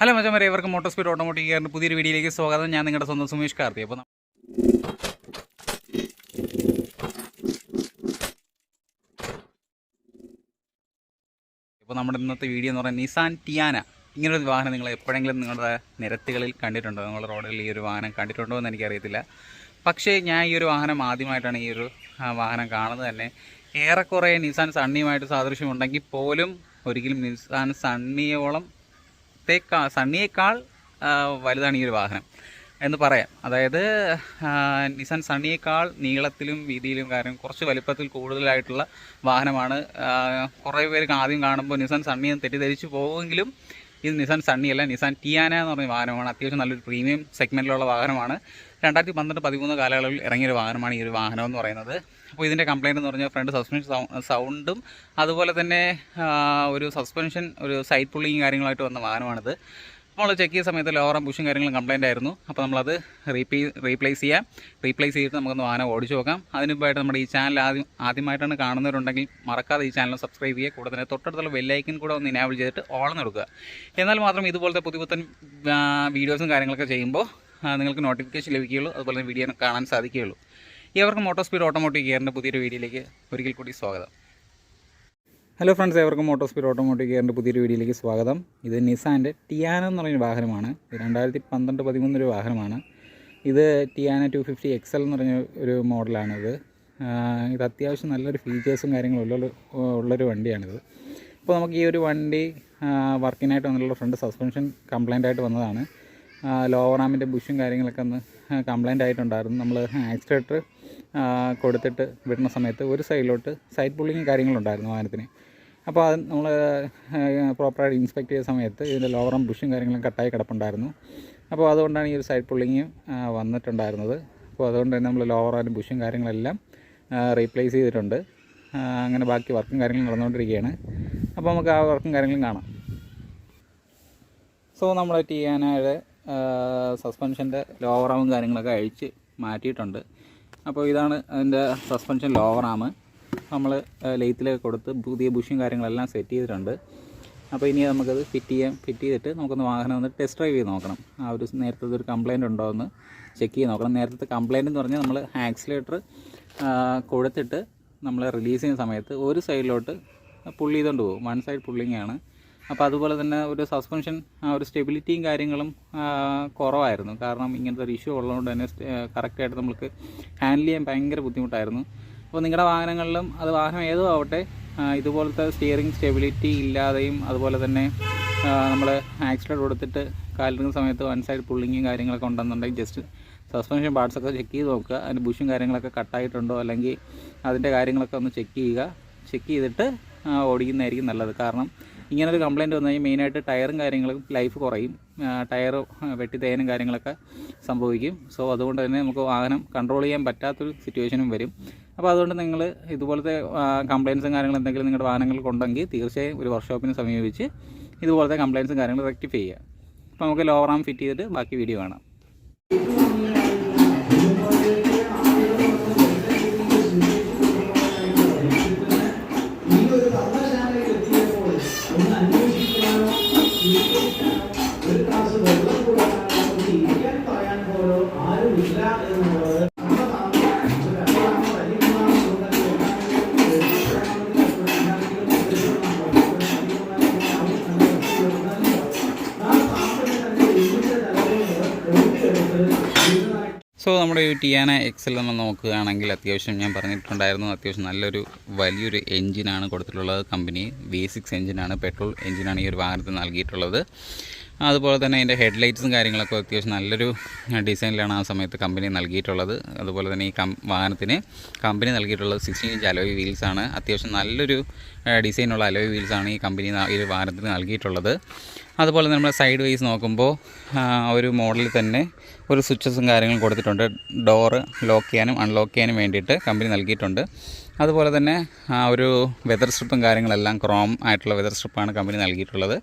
Hello മച്ചമാരെ ഇവർക്ക് motor speed ഓട്ടോമോട്ടിക് കെയറിന്റെ പുതിയൊരു വീഡിയോയിലേക്ക് സ്വാഗതം. ഞാൻ നിങ്ങളുടെ സ്വന്തം സുമേഷ് കാർത്തി. അപ്പോൾ ഇപ്പോൾ നമ്മുടെ ഇന്നത്തെ വീഡിയോ എന്ന് പറയുന്നത് നിസാൻ ടിയാന ഇങ്ങനൊരു വാഹനം നിങ്ങൾ എപ്പോഴെങ്കിലും നിങ്ങളുടെ നിരത്തുകളിൽ കണ്ടിട്ടുണ്ടോ? നിങ്ങളുടെ റോഡിൽ ഈ ഒരു വാഹനം കണ്ടിട്ടുണ്ടോ എന്ന് എനിക്കറിയത്തില്ല. പക്ഷേ ഞാൻ ഈ ഒരു വാഹനം ആദ്യമായിട്ടാണ് ഈ ഒരു വാഹനം കാണുന്നത് തന്നെ. ഏറെക്കുറെ നിസാൻ സണ്ണിയുമായിട്ട് സാദൃശ്യമുണ്ടെങ്കിൽ പോലും ഒരിക്കലും നിസാൻ സണ്ണിയോളം തേക്കാ സണ്ണിയേക്കാൾ വലുതാണ് ഈ ഒരു വാഹനം. എന്ന് പറയാം. അതായത് നിസൻ സണ്ണിയേക്കാൾ നീളത്തിലും വീതിയിലും കാരണം കുറച്ച് വലിപ്പത്തിൽ കൂടുതലായിട്ടുള്ള വാഹനമാണ്. കുറേ പേർക്ക് ആദ്യം കാണുമ്പോൾ നിസൻ സണ്ണി എന്ന് തെറ്റിദ്ധരിച്ചു പോകുമെങ്കിലും ഇത് നിസാൻ സണ്ണി അല്ല നിസാൻ ടിയാന എന്ന് പറഞ്ഞ വാഹനമാണ്. അത്യാവശ്യം നല്ലൊരു പ്രീമിയം സെഗ്മെന്റിലുള്ള വാഹനമാണ്. രണ്ടായിരത്തി പന്ത്രണ്ട് പതിമൂന്ന് കാലയളവിൽ ഇറങ്ങിയൊരു വാഹനമാണ് ഈ ഒരു വാഹനം എന്ന് പറയുന്നത്. അപ്പോൾ ഇതിന്റെ കംപ്ലയിന്റ് എന്ന് പറഞ്ഞാൽ ഫ്രണ്ട് സസ്പെൻഷൻ സൗണ്ടും അതുപോലെ തന്നെ ഒരു സസ്പെൻഷൻ ഒരു സൈഡ് പുള്ളിങ് കാര്യങ്ങളായിട്ട് വന്ന വാഹനമാണിത്. നമ്മൾ ചെക്ക് ചെയ്ത സമയത്ത് ലോവറും പുഷും കാര്യങ്ങളും കംപ്ലയിന്റ് ആയിരുന്നു. അപ്പോൾ നമ്മളത് റീപ്ലേ റീപ്ലേസ് ചെയ്യാം. റീപ്ലേസ് ചെയ്തിട്ട് നമുക്കൊന്ന് വാഹനം ഓടിച്ചു നോക്കാം. അതിനുമ്പായിട്ട് നമ്മുടെ ഈ ചാനൽ ആദ്യം ആദ്യമായിട്ടാണ് കാണുന്നവരുണ്ടെങ്കിൽ മറക്കാതെ ഈ ചാനൽ സബ്സ്ക്രൈബ് ചെയ്യുക. കൂടെ തന്നെ തൊട്ടടുത്തുള്ള ബെല്ലൈക്കൻ കൂടെ ഒന്ന് ഇനാബിൾ ചെയ്തിട്ട് ഓളം കൊടുക്കുക എന്നാൽ മാത്രം ഇതുപോലത്തെ പുതിയ പുത്തൻ വീഡിയോസും കാര്യങ്ങളൊക്കെ ചെയ്യുമ്പോൾ നിങ്ങൾക്ക് നോട്ടിഫിക്കേഷൻ ലഭിക്കുകയുള്ളൂ. അതുപോലെ തന്നെ വീഡിയോ കാണാൻ സാധിക്കുകയുള്ളൂ. ഇവർക്ക് മോട്ടോർ സ്പീഡ് ഓട്ടോമോട്ടീവ് ഗിയറിന്റെ പുതിയൊരു വീഡിയോയിലേക്ക് ഒരിക്കൽ കൂടി സ്വാഗതം. ഹലോ ഫ്രണ്ട്സ് ഏവർക്കും മോട്ടോർ സ്പീഡ് ഓട്ടോമോട്ടീവ് കെയറിന്റെ പുതിയൊരു വീഡിയോയിലേക്ക് സ്വാഗതം. ഇത് നിസാന്റെ ടിയാന എന്ന് പറയുന്ന വാഹനമാണ്. രണ്ടായിരത്തി പന്ത്രണ്ട് പതിമൂന്ന് ഒരു വാഹനമാണ്. ഇത് ടിയാന ടു ഫിഫ്റ്റി എക്സൽ എന്ന് പറഞ്ഞ ഒരു മോഡലാണിത് ഇത്. അത്യാവശ്യം നല്ലൊരു ഫീച്ചേഴ്സും കാര്യങ്ങളും ഉള്ള ഉള്ളൊരു വണ്ടിയാണിത്. അപ്പോൾ നമുക്ക് ഈ ഒരു വണ്ടി വർക്കിനായിട്ട് വന്നിട്ടുള്ള ഫ്രണ്ട് സസ്പെൻഷൻ കംപ്ലൈന്റ് ആയിട്ട് വന്നതാണ്. ലോവർ ആമിന്റെ ബുഷും കാര്യങ്ങളൊക്കെ ഒന്ന് കംപ്ലൈന്റ് ആയിട്ടുണ്ടായിരുന്നു. നമ്മൾ ആക്സിലേറ്റർ കൊടുത്തിട്ട് വിടുന്ന സമയത്ത് ഒരു സൈഡിലോട്ട് സൈഡ് പുള്ളിങ്ങും കാര്യങ്ങളുണ്ടായിരുന്നു വാഹനത്തിന്. അപ്പോൾ അത് നമ്മൾ പ്രോപ്പറായിട്ട് ഇൻസ്പെക്ട് ചെയ്ത സമയത്ത് ഇതിന്റെ ലോവറും ബുഷും കാര്യങ്ങളും കട്ടായി കിടപ്പുണ്ടായിരുന്നു. അപ്പോൾ അതുകൊണ്ടാണ് ഈ ഒരു സൈഡ് പുള്ളിങ് വന്നിട്ടുണ്ടായിരുന്നത്. അപ്പോൾ അതുകൊണ്ട് തന്നെ നമ്മൾ ആൻഡ് ബുഷും കാര്യങ്ങളെല്ലാം റീപ്ലേസ് ചെയ്തിട്ടുണ്ട്. അങ്ങനെ ബാക്കി വർക്കും കാര്യങ്ങളും നടന്നുകൊണ്ടിരിക്കുകയാണ്. അപ്പോൾ നമുക്ക് ആ വർക്കും കാര്യങ്ങളും കാണാം. സോ നമ്മൾ ടിയാനയുടെ സസ്പെൻഷന്റെ ലോവർ ആമും കാര്യങ്ങളൊക്കെ അഴിച്ച് മാറ്റിയിട്ടുണ്ട്. അപ്പോൾ ഇതാണ് അതിന്റെ സസ്പെൻഷൻ ലോവർ ആം നമ്മൾ ലെയ്ത്തിലൊക്കെ കൊടുത്ത് പുതിയ ബുഷും കാര്യങ്ങളെല്ലാം സെറ്റ് ചെയ്തിട്ടുണ്ട്. അപ്പോൾ ഇനി നമുക്കത് ഫിറ്റ് ചെയ്യാം ഫിറ്റ് ചെയ്തിട്ട് നമുക്കൊന്ന് വാഹനം ഒന്ന് ടെസ്റ്റ് ഡ്രൈവ് ചെയ്ത് നോക്കണം. ആ ഒരു നേരത്തെ ഒരു കംപ്ലയിന്റ് ഉണ്ടോ എന്ന് ചെക്ക് ചെയ്ത് നോക്കണം. നേരത്തെ കംപ്ലയിന്റ് എന്ന് പറഞ്ഞാൽ നമ്മൾ ആക്സിലേറ്റർ കൊടുത്തിട്ട് നമ്മൾ റിലീസ് ചെയ്യുന്ന സമയത്ത് ഒരു സൈഡിലോട്ട് പുള്ളി ചെയ്തുകൊണ്ട് പോകും. വൺ സൈഡ് പുള്ളിങ് ആണ്. അപ്പോൾ അതുപോലെ തന്നെ ഒരു സസ്പെൻഷൻ ആ ഒരു സ്റ്റെബിലിറ്റിയും കാര്യങ്ങളും കുറവായിരുന്നു. കാരണം ഇങ്ങനത്തെ ഒരു ഇഷ്യൂ ഉള്ളതുകൊണ്ട് തന്നെ കറക്റ്റായിട്ട് നമുക്ക് ഹാൻഡിൽ ചെയ്യാൻ ഭയങ്കര ബുദ്ധിമുട്ടായിരുന്നു. അപ്പോൾ നിങ്ങളുടെ വാഹനങ്ങളിലും അത് വാഹനം ഏതോ ആവട്ടെ ഇതുപോലത്തെ സ്റ്റിയറിംഗ് സ്റ്റെബിലിറ്റി ഇല്ലാതെയും അതുപോലെ തന്നെ നമ്മൾ ആക്സിഡന്റ് കൊടുത്തിട്ട് കാലിടുന്ന സമയത്ത് വൺ സൈഡ് പുള്ളിങ്ങും കാര്യങ്ങളൊക്കെ ഉണ്ടെന്നുണ്ടെങ്കിൽ ജസ്റ്റ് സസ്പെൻഷൻ പാർട്സൊക്കെ ചെക്ക് ചെയ്ത് നോക്കുക. അതിന്റെ ബുഷും കാര്യങ്ങളൊക്കെ കട്ടായിട്ടുണ്ടോ അല്ലെങ്കിൽ അതിന്റെ കാര്യങ്ങളൊക്കെ ഒന്ന് ചെക്ക് ചെയ്യുക. ചെക്ക് ചെയ്തിട്ട് ഓടിക്കുന്നതായിരിക്കും നല്ലത്. കാരണം ഇങ്ങനൊരു കംപ്ലയിന്റ് വന്നു കഴിഞ്ഞാൽ മെയിനായിട്ട് ടയറും കാര്യങ്ങളും ലൈഫ് കുറയും. ടയർ വെട്ടി തേനും കാര്യങ്ങളൊക്കെ സംഭവിക്കും. സോ അതുകൊണ്ട് തന്നെ നമുക്ക് വാഹനം കൺട്രോൾ ചെയ്യാൻ പറ്റാത്തൊരു സിറ്റുവേഷനും വരും. അപ്പോൾ അതുകൊണ്ട് നിങ്ങൾ ഇതുപോലത്തെ കംപ്ലയിൻസും കാര്യങ്ങളും എന്തെങ്കിലും നിങ്ങളുടെ വാഹനങ്ങൾക്ക് ഉണ്ടെങ്കിൽ തീർച്ചയായും ഒരു വർക്ക്ഷോപ്പിനെ സമീപിച്ച് ഇതുപോലത്തെ കംപ്ലയിൻസും കാര്യങ്ങളും റെക്ടിഫൈ ചെയ്യുക. അപ്പോൾ നമുക്ക് ലോവർ ആം ഫിറ്റ് ചെയ്തിട്ട് ബാക്കി വീഡിയോ കാണാം. ഒരു ക്ലാസ് വെള്ളം കൊടുക്കാൻ ഇരിക്കാൻ പറയാൻ പോലും ആരുമില്ല എന്നുള്ളത് സോ നമ്മുടെ ഈ ടിയാന എക്സൽ നമ്മൾ നോക്കുകയാണെങ്കിൽ അത്യാവശ്യം ഞാൻ പറഞ്ഞിട്ടുണ്ടായിരുന്നു അത്യാവശ്യം നല്ലൊരു വലിയൊരു എഞ്ചിനാണ് കൊടുത്തിട്ടുള്ളത്. കമ്പനി വി സിക്സ് എഞ്ചിനാണ് പെട്രോൾ എഞ്ചിനാണ് ഈ ഒരു വാഹനത്തിന് നൽകിയിട്ടുള്ളത്. അതുപോലെ തന്നെ അതിന്റെ ഹെഡ്ലൈറ്റ്സും കാര്യങ്ങളൊക്കെ അത്യാവശ്യം നല്ലൊരു ഡിസൈനിലാണ് ആ സമയത്ത് കമ്പനി നൽകിയിട്ടുള്ളത്. അതുപോലെ തന്നെ ഈ കം വാഹനത്തിന് കമ്പനി നൽകിയിട്ടുള്ളത് സിക്സ്റ്റീൻ ഇഞ്ച് അലോയ് വീൽസാണ് അത്യാവശ്യം നല്ലൊരു ഡിസൈനുള്ള അലോയ് വീൽസാണ് ഈ കമ്പനി ഈ വാഹനത്തിന് നൽകിയിട്ടുള്ളത്. അതുപോലെ നമ്മൾ സൈഡ് വൈസ് നോക്കുമ്പോൾ ഒരു മോഡലിൽ തന്നെ ഒരു സ്വിച്ചസും കാര്യങ്ങളും കൊടുത്തിട്ടുണ്ട്. ഡോറ് ലോക്ക് ചെയ്യാനും അൺലോക്ക് ചെയ്യാനും വേണ്ടിയിട്ട് കമ്പനി നൽകിയിട്ടുണ്ട്. അതുപോലെ തന്നെ ഒരു വെതർ സ്ട്രിപ്പും കാര്യങ്ങളെല്ലാം ക്രോം ആയിട്ടുള്ള വെതർ സ്ട്രിപ്പാണ് കമ്പനി നൽകിയിട്ടുള്ളത്.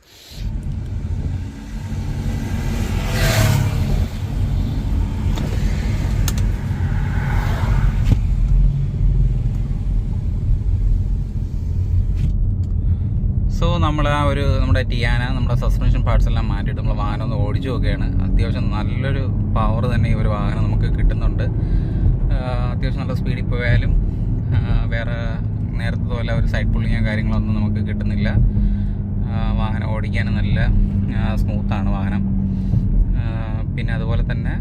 സോ നമ്മൾ ആ ഒരു നമ്മുടെ ടിയാന നമ്മുടെ സസ്പെൻഷൻ പാർട്സ് എല്ലാം മാറ്റിയിട്ട് നമ്മൾ വാഹനം ഒന്ന് ഓടിച്ചു നോക്കുകയാണ്. അത്യാവശ്യം നല്ലൊരു പവർ തന്നെ ഈ ഒരു വാഹനം നമുക്ക് കിട്ടുന്നുണ്ട്. അത്യാവശ്യം നല്ല സ്പീഡിൽ പോയാലും വേറെ നേരത്തെ പോലെ ഒരു സൈഡ് പുള്ളിങ്ങോ കാര്യങ്ങളൊന്നും നമുക്ക് കിട്ടുന്നില്ല. വാഹനം ഓടിക്കാൻ നല്ല സ്മൂത്താണ് വാഹനം. പിന്നെ അതുപോലെ തന്നെ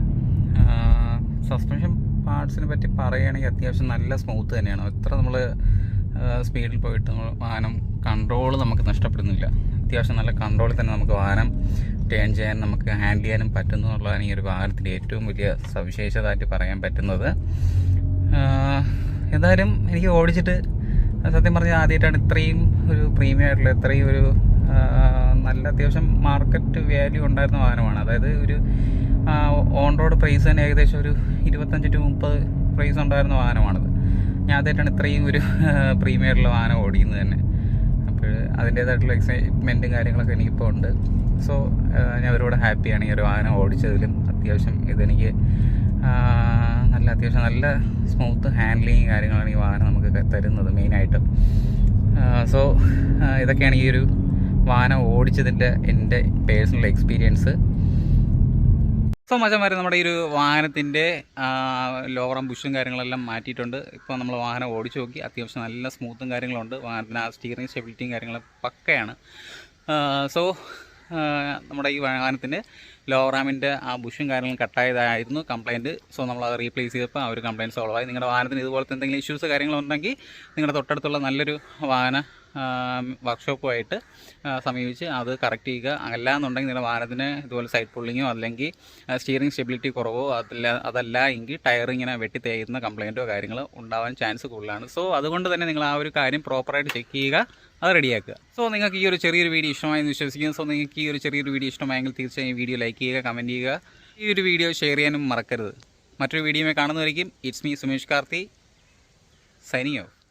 സസ്പെൻഷൻ പാർട്സിനെ പറ്റി പറയുകയാണെങ്കിൽ അത്യാവശ്യം നല്ല സ്മൂത്ത് തന്നെയാണ്. എത്ര നമ്മൾ സ്പീഡിൽ പോയിട്ട് വാഹനം കൺട്രോൾ നമുക്ക് നഷ്ടപ്പെടുന്നില്ല. അത്യാവശ്യം നല്ല കൺട്രോളിൽ തന്നെ നമുക്ക് വാഹനം ടേൺ ചെയ്യാൻ നമുക്ക് ഹാൻഡിൽ ചെയ്യാനും പറ്റുന്നു എന്നുള്ളതാണ് ഈ ഒരു വാഹനത്തിന്റെ ഏറ്റവും വലിയ സവിശേഷതയായിട്ട് പറയാൻ പറ്റുന്നത്. എന്തായാലും എനിക്ക് ഓടിച്ചിട്ട് സത്യം പറഞ്ഞാൽ ആദ്യമായിട്ടാണ് ഇത്രയും ഒരു പ്രീമിയം ആയിട്ടുള്ള ഇത്രയും ഒരു നല്ല അത്യാവശ്യം മാർക്കറ്റ് വാല്യൂ ഉണ്ടായിരുന്ന വാഹനമാണ്. അതായത് ഒരു ഓൺ റോഡ് പ്രൈസ് തന്നെ ഏകദേശം ഒരു ഇരുപത്തഞ്ച് ടു മുപ്പത് പ്രൈസ് ഉണ്ടായിരുന്ന വാഹനമാണിത്. ഞാൻ ആദ്യമായിട്ടാണ് ഇത്രയും ഒരു പ്രീമിയറിൽ വാഹനം ഓടിക്കുന്നത് തന്നെ. അപ്പോൾ അതിന്റേതായിട്ടുള്ള എക്സൈറ്റ്മെന്റും കാര്യങ്ങളൊക്കെ എനിക്കിപ്പോൾ ഉണ്ട്. സോ ഞാൻ ഒരുപാട് ഹാപ്പിയാണ് ഈ ഒരു വാഹനം ഓടിച്ചതിലും. അത്യാവശ്യം ഇതെനിക്ക് നല്ല അത്യാവശ്യം നല്ല സ്മൂത്ത് ഹാൻഡ്ലിങ് കാര്യങ്ങളാണ് ഈ വാഹനം നമുക്ക് തരുന്നത് മെയിനായിട്ട് സോ ഇതൊക്കെയാണ് ഈ ഒരു വാഹനം ഓടിച്ചതിന്റെ എന്റെ പേഴ്സണൽ എക്സ്പീരിയൻസ് സോ മച്ചന്മാർ നമ്മുടെ ഈ ഒരു വാഹനത്തിന്റെ ലോവറും ബുഷും കാര്യങ്ങളെല്ലാം മാറ്റിയിട്ടുണ്ട്. ഇപ്പോൾ നമ്മൾ വാഹനം ഓടിച്ചു നോക്കി. അത്യാവശ്യം നല്ല സ്മൂത്തും കാര്യങ്ങളുണ്ട്. വാഹനത്തിന് ആ സ്റ്റിയറിംഗ് സ്റ്റെബിലിറ്റിയും കാര്യങ്ങളും പക്കയാണ്. സോ നമ്മുടെ ഈ വാഹനത്തിന്റെ ലോറാമിന്റെ ആ ബുഷും കാര്യങ്ങളും കട്ടായതായിരുന്നു കംപ്ലയിന്റ് സോ നമ്മൾ അത് റീപ്ലേസ് ചെയ്തപ്പോൾ ആ ഒരു കംപ്ലയിന്റ് സോൾവ് ആയി. നിങ്ങളുടെ വാഹനത്തിന് ഇതുപോലത്തെ എന്തെങ്കിലും ഇഷ്യൂസ് കാര്യങ്ങളുണ്ടെങ്കിൽ നിങ്ങളുടെ തൊട്ടടുത്തുള്ള നല്ലൊരു വാഹന വർക്ക്ഷോപ്പുമായിട്ട് സമീപിച്ച് അത് കറക്റ്റ് ചെയ്യുക. അല്ല എന്നുണ്ടെങ്കിൽ നിങ്ങളുടെ വാഹനത്തിന് ഇതുപോലെ സൈഡ് പുള്ളിങ്ങോ അല്ലെങ്കിൽ സ്റ്റിയറിംഗ് സ്റ്റെബിലിറ്റി കുറവോ അതല്ല അതല്ല എങ്കിൽ ടയർ ഇങ്ങനെ വെട്ടി തേയുന്ന കംപ്ലയിന്റോ കാര്യങ്ങളോ ഉണ്ടാവാൻ ചാൻസ് കൂടുതലാണ്. സോ അതുകൊണ്ട് തന്നെ നിങ്ങൾ ആ ഒരു കാര്യം പ്രോപ്പറായിട്ട് ചെക്ക് ചെയ്യുക അത് റെഡിയാക്കുക സോ നിങ്ങൾക്ക് ഈ ഒരു ചെറിയൊരു വീഡിയോ ഇഷ്ടമായെന്ന് വിശ്വസിക്കുന്നു. സോ നിങ്ങൾക്ക് ഈ ഒരു ചെറിയൊരു വീഡിയോ ഇഷ്ടമായെങ്കിൽ തീർച്ചയായും വീഡിയോ ലൈക്ക് ചെയ്യുക കമന്റ് ചെയ്യുക. ഈ ഒരു വീഡിയോ ഷെയർ ചെയ്യാനും മറക്കരുത്. മറ്റൊരു വീഡിയോയിൽ കാണുന്നതായിരിക്കും it's me Sumesh Karthi signing off